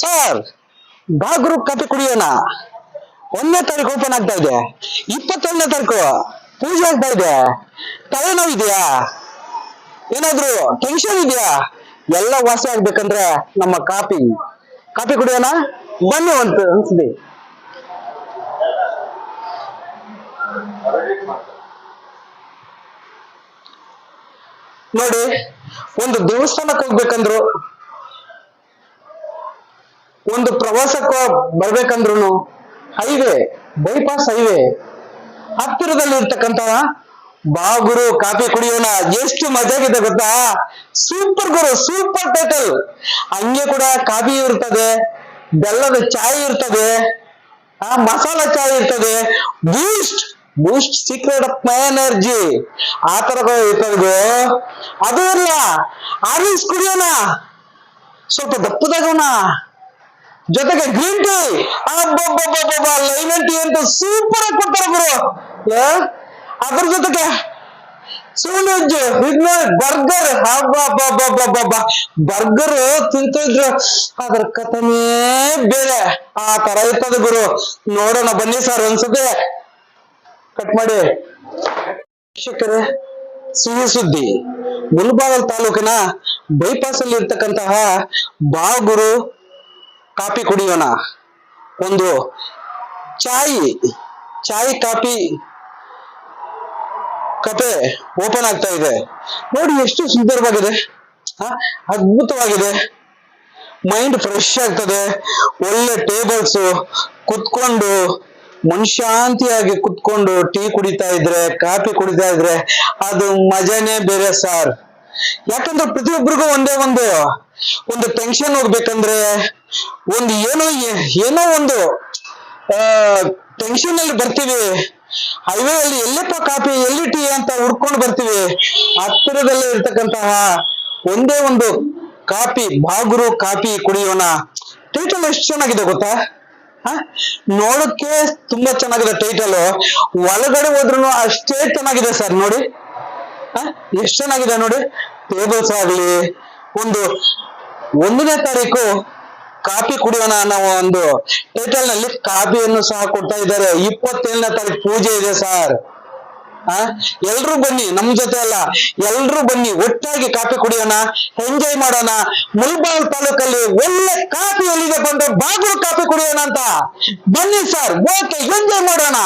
Sir ಬಾಗ್ರು ಕತೆ ಕುಡಿಯೋಣ. ಒಂದನೇ ತಾರೀಕು ಓಪನ್ ಆಗ್ತಾ ಇದೆ. ಇಪ್ಪತ್ತೊಂದನೇ ತಾರೀಕು ಪೂಜೆ ಆಗ್ತಾ ಇದೆ. ತಲೆನೋವು ಇದೆಯಾ? ಏನಾದ್ರು ಟೆನ್ಷನ್ ಇದೆಯಾ? ಎಲ್ಲ ವಾಸಿ ಆಗ್ಬೇಕಂದ್ರೆ ನಮ್ಮ ಕಾಫಿ. ಕಾಫಿ ಕುಡಿಯೋಣ. ಬನ್ನಿ ಅಂತ ಅನ್ಸಿದೆ ನೋಡಿ, ಒಂದು ದೇವಸ್ಥಾನಕ್ಕೆ ಹೋಗ್ಬೇಕಂದ್ರು ಒಂದು ಪ್ರವಾಸಕ್ಕ ಬರ್ಬೇಕಂದ್ರು ಹೈವೇ, ಬೈಪಾಸ್ ಹೈವೇ. ಹತ್ತಿರದಲ್ಲಿ ಇರ್ತಕ್ಕಂತ ಬಾಗುರು ಕಾಫಿ ಕುಡಿಯೋಣ ಎಷ್ಟು ಮಜಾಗಿದೆ ಗೊತ್ತಾ? ಸೂಪರ್ ಗುರು, ಸೂಪರ್ ಟೈಟಲ್. ಹಂಗೆ ಕೂಡ ಕಾಫಿ ಇರ್ತದೆ, ಬೆಲ್ಲದ ಚಾಯ್ ಇರ್ತದೆ, ಆ ಮಸಾಲಾ ಚಾಯ್ ಇರ್ತದೆ. Boost boost secret of my energy. ಆ ತರ ಇರ್ತದೆ. ಅದು ಇಲ್ಲ ಆರೆಂಜ್ ಕುಡಿಯೋಣ. ಸ್ವಲ್ಪ ದಪ್ಪದಾಗೋಣ. ಜೊತೆಗೆ ಗ್ರೀನ್ ಟೀ ಅಬ್ಬಬ್ಬಬ್ಬಬ್ಬ ಲೈಮನ್ ಟೀ ಅಂತ ಸೂಪರ್ ಆಗಿ ಕೊಡ್ತಾರೆ ಗುರು? ಅದ್ರ ಜೊತೆಗೆ ಸೂನಜ್ಜ ಬರ್ಗರ್. ಬರ್ಗರ್ ಬರ್ಗರ್ ತಿಂತಿದ್ರು ಅದ್ರ ಕಥನೇ ಬೇರೆ. ಆ ತರ ಇರ್ತದ ಗುರು. ನೋಡೋಣ, ಬನ್ನಿ ಸರ್ ಒಂದ್ಸತಿ. ಕಟ್ ಮಾಡಿ. ಶಿಕ್ಷಕರೇ ಸಿಹಿ ಸುದ್ದಿ ಮುಲ್ಬಾಗಲ್ ತಾಲೂಕಿನ ಬೈಪಾಸ್ ಅಲ್ಲಿ ಇರ್ತಕ್ಕಂತಹ ಬಾಗುರು ಕಾಫಿ ಕುಡಿಯೋಣ. ಒಂದು ಚಾಯಿ ಚಾಯಿ ಕಾಫಿ ಕತೆ ಓಪನ್ ಆಗ್ತಾ ಇದೆ. ನೋಡಿ ಎಷ್ಟು ಸುಂದರವಾಗಿದೆ? ಅದ್ಭುತವಾಗಿದೆ. ಮೈಂಡ್ ಫ್ರೆಶ್ ಆಗ್ತದೆ. ಒಳ್ಳೆ ಟೇಬಲ್ಸ್ ಕುತ್ಕೊಂಡು ಮನಶಾಂತಿಯಾಗಿ ಕುತ್ಕೊಂಡು ಟೀ ಕುಡಿತಾ ಇದ್ರೆ, ಕಾಫಿ ಕುಡಿತಾ ಇದ್ರೆ ಅದು ಮಜಾನೇ ಬೇರೆ ಸರ್. ಯಾಕಂದ್ರೆ ಪ್ರತಿಯೊಬ್ಬರಿಗೂ ಒಂದೇ ಒಂದು ಒಂದು ಟೆನ್ಷನ್ ಹೋಗ್ಬೇಕಂದ್ರೆ ಒಂದು ಏನೋ ಏನೋ ಒಂದು ಟೆನ್ಷನ್ ಅಲ್ಲಿ ಬರ್ತೀವಿ. ಹೈವೇ ಅಲ್ಲಿ ಎಲ್ಲಪ್ಪ ಕಾಫಿ, ಎಲ್ಲಿ ಟೀ ಅಂತ ಹುಡ್ಕೊಂಡು ಬರ್ತೀವಿ. ಹತ್ತಿರದಲ್ಲೇ ಇರ್ತಕ್ಕಂತಹ ಒಂದೇ ಒಂದು ಕಾಫಿ, ಬಾಗುರು ಕಾಫಿ ಕುಡಿಯೋಣ. ಟೈಟಲ್ ಎಷ್ಟು ಚೆನ್ನಾಗಿದೆ ಗೊತ್ತಾ? ನೋಡಕ್ಕೆ ತುಂಬಾ ಚೆನ್ನಾಗಿದೆ ಟೈಟಲ್ ಒಳಗಡೆ ಹೋದ್ರು ಅಷ್ಟೇ ಚೆನ್ನಾಗಿದೆ ಸರ್, ನೋಡಿ? ಎಷ್ಟು ಚೆನ್ನಾಗಿದೆ ನೋಡಿ. ಟೇಬಲ್ಸ್ ಆಗ್ಲಿ, ಒಂದು ಒಂದನೇ ತಾರೀಕು ಕಾಫಿ ಕುಡಿಯೋಣ ಅನ್ನೋ ಒಂದು ಟೈಟಲ್ನಲ್ಲಿ ಕಾಫಿಯನ್ನು ಸಹ ಕೊಡ್ತಾ ಇದ್ದಾರೆ. ಇಪ್ಪತ್ತೇಳನೇ ತಾರೀಕು ಪೂಜೆ ಇದೆ ಸರ್ ಆ? ಎಲ್ರು ಬನ್ನಿ, ನಮ್ ಜೊತೆ ಅಲ್ಲ. ಎಲ್ರು ಬನ್ನಿ, ಒಟ್ಟಾಗಿ ಕಾಫಿ ಕುಡಿಯೋಣ ಎಂಜಾಯ್ ಮಾಡೋಣ. ಮುಲ್ಬಾಲ್ ತಾಲೂಕಲ್ಲಿ ಒಳ್ಳೆ ಕಾಫಿ ಎಲ್ಲಿದೆ ಬಂದ್ರೆ ಬಾಗಿಲು ಕಾಫಿ ಕುಡಿಯೋಣ ಅಂತ. ಬನ್ನಿ ಸರ್ ಓಕೆ ಎಂಜಾಯ್ ಮಾಡೋಣ.